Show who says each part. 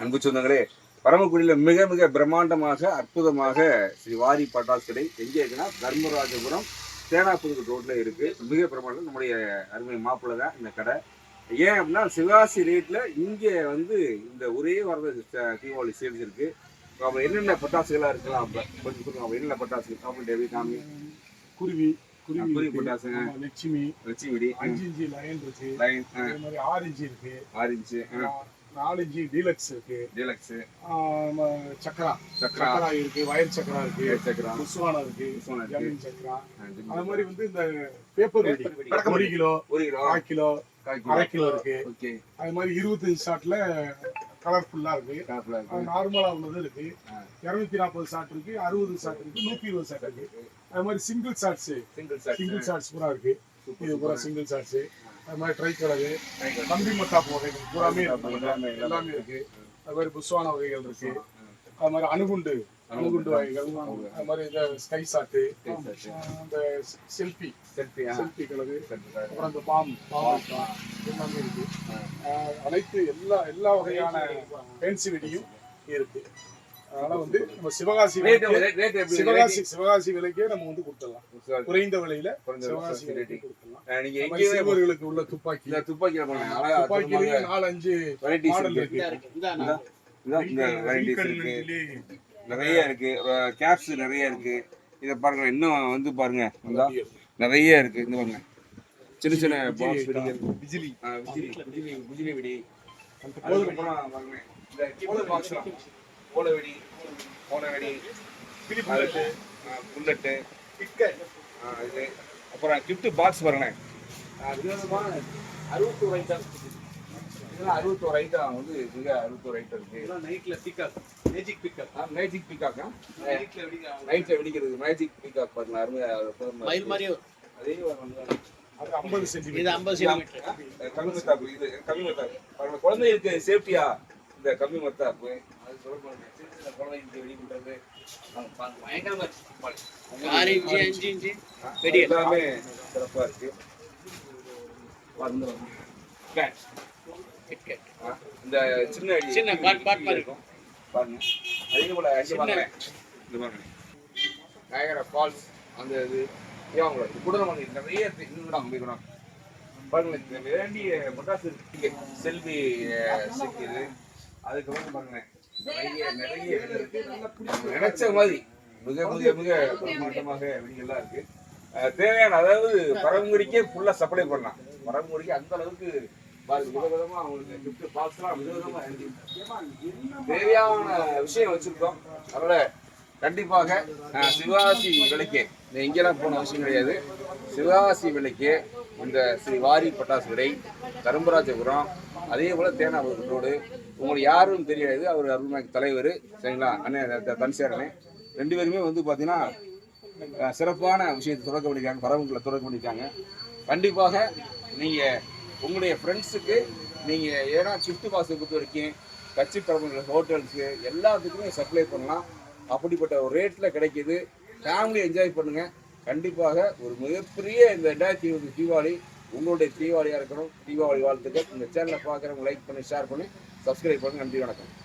Speaker 1: அன்பு சொந்தங்களே பரமக்குடியில் மிக மிக பிரம்மாண்டமாக அற்புதமாக ஸ்ரீ வாரி பட்டாசு கடை எங்கே இருக்குன்னா தர்மராஜபுரம் தேனாப்புதுக்கு ரோட்ல இருக்கு. மிக பிரமாண்டம் நம்முடைய அருமை மாப்பிள்ளை தான் இந்த கடை. ஏன் அப்படின்னா சிவாசி ரேட்ல இங்கே வந்து இந்த ஒரே வரது தீபாவளி சேல்ஸ் இருக்கு. அப்ப என்னென்ன பட்டாசுகளா இருக்கலாம் அப்ப? கொஞ்சம் சொல்லுங்க அப்ப என்னென்ன பட்டாசு காமன் டேவி காமி
Speaker 2: குருவி குருவி.
Speaker 1: பட்டாசுங்க.
Speaker 2: லட்சுமி.
Speaker 1: விடி
Speaker 2: அஞ்சு இன்ச்சு லயன் இருக்கு.
Speaker 1: லைன்
Speaker 2: ஆறு இன்ச்சு இருக்கு.
Speaker 1: ஆரஞ்சு
Speaker 2: நா- நாலு இன்ச்சு டீலக்ஸ் இருக்கு.
Speaker 1: டீலக்ஸ்
Speaker 2: சக்கரா சக்கரா இருக்கு வயர் சக்கரா இருக்கு
Speaker 1: சக்கரா
Speaker 2: புஸ்வானா இருக்கு. ஜமீன் சக்கரா அது மாதிரி வந்து இந்த பேப்பர் வெடி ஒரு கிலோ
Speaker 1: ஒரு கிலோ.
Speaker 2: கால் கிலோ அரை கிலோ இருக்கு. அது மாதிரி இருபத்தஞ்சு ஷாட்ல கலர்ஃபுல்லா இருக்கு. நார்மலா உள்ளது இருக்கு. இருநூத்தி நாற்பது ஷாட் இருக்கு அறுபது ஷாட் இருக்கு நூத்தி இருபது ஷாட் இருக்கு. அது மாதிரி சிங்கிள் ஷாட்ஸ்
Speaker 1: சிங்கிள்
Speaker 2: ஷாட்ஸ் பூரா இருக்கு. இது பூரா சிங்கிள் ஷாட்ஸ் அது மாதிரி ட்ரை கலரு கம்பி மத்தாப்பு வகைகள் பூராமே
Speaker 1: எல்லாமே,
Speaker 2: இருக்கு. அது மாதிரி புஷ்வான வகைகள் இருக்கு. அது மாதிரி அணுகுண்டு அணுகுண்டு வகைகள். அது மாதிரி இந்த ஸ்கை ஷாட்டு அந்த செல்ஃபி
Speaker 1: செல்ஃபி
Speaker 2: செல்ஃபி கலரு அப்புறம் இந்த பாம் பாம் எல்லாமே இருக்கு. அனைத்து எல்லா எல்லா வகையான ஃபேன்சி வெடியும் இருக்கு. அதனால வந்து நம்ம சிவகாசி சிவகாசி சிவகாசி விலைக்கே நம்ம வந்து கொடுத்துடலாம். குறைந்த விலையில சிவகாசி
Speaker 1: விலை
Speaker 2: விலைக்கு. கொடுத்துடலாம்.
Speaker 1: நீங்க
Speaker 2: சிறுவர்களுக்கு உள்ள துப்பாக்கி.
Speaker 1: அழகா
Speaker 2: துப்பாக்கிலேயே நாலு அஞ்சு
Speaker 1: வெரைட்டிஸ்
Speaker 2: மாடல்
Speaker 1: இருக்கு. நிறைய இருக்கு. கேப்ஸ் நிறைய இருக்கு. இதை பாருங்க இன்னும் வந்து பாருங்க. இந்தா நிறைய இருக்கு. இந்த பாருங்க. சின்ன சின்ன பாக்ஸ் வெடிகள். விஜிலி. விஜிலி. விஜிலி வெடி. அதுக்கப்புறம் பாருங்க. இந்த பாக்ஸ்லாம் ஓலை வெடி ஓலை வெடி புல்லட்டு இது அப்புறம் கிஃப்ட் பாக்ஸ் பாருங்களேன் அறுபத்தோரு ஐட்டம் இதெல்லாம் அறுபத்தோரு ஐட்டம் வந்து மிக அறுபத்தோரு ஐட்டம் இருக்கு.
Speaker 3: நைட்ல பிக்கப் மேஜிக் பிக்கப்
Speaker 1: மேஜிக் பீகாக்கா
Speaker 3: நைட்ல வெடிக்க
Speaker 1: நைட்ல வெடிக்கிறது மேஜிக் பீகாக் பாருங்க அருமையா
Speaker 3: மயில்
Speaker 1: இருக்கு.
Speaker 3: மாதிரியே வரும்.
Speaker 1: அதே வந்து
Speaker 2: அது ஐம்பது
Speaker 3: இது
Speaker 2: சென்டிமீட்டர்
Speaker 3: ஐம்பது சென்டிமீட்டர்
Speaker 1: கம்மி மத்தாப்பு இது கம்மி மத்தாப்பு குழந்தைகளுக்கு சேஃப்டியா இந்த கம்மி மத்தாப்பு பாருங்க சின்ன சின்ன
Speaker 3: ஆறு இன்ச்சு அஞ்சு இன்ச்சு வெடி.
Speaker 1: எல்லாமே சிறப்பாக இருக்கு பாருங்க. ஆ, இந்த சின்ன
Speaker 3: சின்ன பாட் பாட் மாதிரி இருக்கும்
Speaker 1: பாருங்க அதே போல அங்கே பாருங்க இது பாருங்க நயகரா ஃபால்ஸ் அந்த இது ஏன் உங்களுக்கு நிறைய இன்னும் கூட பாருங்க இந்த வேண்டிய பட்டாசு செல்வி சிக்கிது அதுக்கப்புறம் பாருங்க நினைச்ச மாதிரி. மிக மிக மிக பிரமாண்டமாக வெடிகள்லாம் இருக்கு. தேவையான அதாவது பரம்புரிக்கே ஃபுல்லா சப்ளை பண்ணலாம். பரம்புரிக்கு அந்த அளவுக்கு விதவிதமா அவங்களுக்கு கிஃப்ட் பாக்ஸ்லாம் விதவிதமா தேவையான விஷயம் வச்சிருக்கோம். அதனால கண்டிப்பாக சிவகாசி விலைக்கு நீ எங்கெல்லாம் போன அவசியம் கிடையாது. சிவகாசி விலைக்கு இந்த ஸ்ரீ வாரி பட்டாசு விடை கரும்பராஜபுரம் அதே போல தேனாபுரம் ரோடு உங்களுக்கு யாரும் தெரியாது அவர் அருள்மை தலைவர். சரிங்களா? அண்ணன் த- தன்சேரனே ரெண்டு பேருமே வந்து பார்த்தீங்கன்னா சிறப்பான விஷயத்தை தொடக்க பண்ணியிருக்காங்க பரவங்களை தொடக்க பண்ணியிருக்காங்க. கண்டிப்பாக நீங்கள் உங்களுடைய ஃப்ரெண்ட்ஸுக்கு நீங்கள் ஏன்னா ஷிஃப்ட் பாஸை பொறுத்த வரைக்கும் கட்சி பரவங்கள் ஹோட்டல்ஸு எல்லாத்துக்குமே சப்ளை பண்ணலாம். அப்படிப்பட்ட ஒரு ரேட்டில் கிடைக்கிது. ஃபேமிலி என்ஜாய் பண்ணுங்கள் கண்டிப்பாக ஒரு மிகப்பெரிய இந்த ரெண்டாயிரத்தி இருபது தீபாவளி உங்களுடைய தீபாவளியாக இருக்கணும். தீபாவளி வாழ்த்துக்கள். இந்த சேனலை பார்க்குறவங்க லைக் பண்ணி ஷேர் பண்ணி சப்ஸ்கிரைப் பண்ணி நன்றி வணக்கம்.